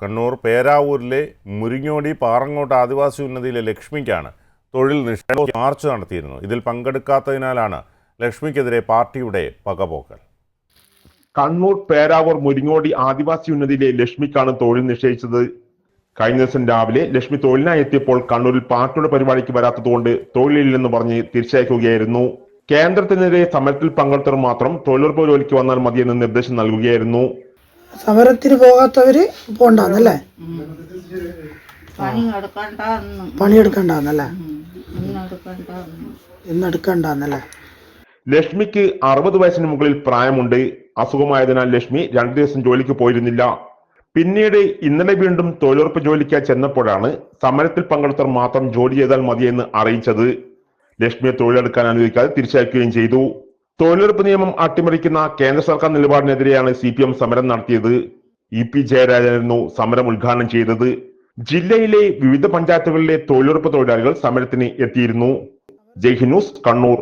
കണ്ണൂർ പേരാവൂരിലെ മുരിങ്ങോടി പാറങ്ങോട്ട് ആദിവാസി ഉന്നതിയിലെ ലക്ഷ്മിക്കാണ് തൊഴിൽ നിഷേധ മാർച്ച് നടത്തിയിരുന്നു ഇതിൽ പങ്കെടുക്കാത്തതിനാലാണ് ലക്ഷ്മിക്കെതിരെ പാർട്ടിയുടെ പകപോക്കൽ. കണ്ണൂർ പേരാവൂർ മുരിങ്ങോടി ആദിവാസി ഉന്നതിയിലെ ലക്ഷ്മിക്കാണ് തൊഴിൽ നിശ്ചയിച്ചത്. കഴിഞ്ഞ ദിവസം രാവിലെ ലക്ഷ്മി തൊഴിലിനായി എത്തിയപ്പോൾ കണ്ണൂരിൽ പാർട്ടിയുടെ പരിപാടിക്ക് വരാത്തതുകൊണ്ട് തൊഴിലില്ലെന്ന് പറഞ്ഞ് തിരിച്ചയക്കുകയായിരുന്നു. കേന്ദ്രത്തിനെതിരെ സമരത്തിൽ പങ്കെടുത്തവർ മാത്രം തൊഴിലുറപ്പ് ജോലിക്ക് വന്നാൽ മതിയെന്ന് നിർദ്ദേശം നൽകുകയായിരുന്നു. സമരത്തിന് പോകാത്തവര് പോണ്ടാന്നല്ലേ? പണിയെടുക്കണ്ടെന്നല്ലേ ഇന്ന് എടുക്കണ്ടാന്നല്ലേ? ലക്ഷ്മിക്ക് അറുപത് വയസ്സിന് മുകളിൽ പ്രായമുണ്ട്. അസുഖമായതിനാൽ ലക്ഷ്മി രണ്ടു ദിവസം ജോലിക്ക് പോയിരുന്നില്ല. പിന്നീട് ഇന്നലെ വീണ്ടും തൊഴിലുറപ്പ് ജോലിക്കായി ചെന്നപ്പോഴാണ് സമരത്തിൽ പങ്കെടുത്തവർ മാത്രം ജോലി ചെയ്താൽ മതിയെന്ന് അറിയിച്ചത്. ലക്ഷ്മിയെ തൊഴിലെടുക്കാൻ അനുവദിക്കാതെ തിരിച്ചയക്കുകയും ചെയ്തു. തൊഴിലുറപ്പ് നിയമം അട്ടിമറിക്കുന്ന കേന്ദ്ര സർക്കാർ നിലപാടിനെതിരെയാണ് സി പി എം സമരം നടത്തിയത്. ഇ പി ജയരാജനായിരുന്നു സമരം ഉദ്ഘാടനം ചെയ്തത്. ജില്ലയിലെ വിവിധ പഞ്ചായത്തുകളിലെ തൊഴിലുറപ്പ് തൊഴിലാളികൾ സമരത്തിന് എത്തിയിരുന്നു. ജയ്ഹിനൂസ് കണ്ണൂർ.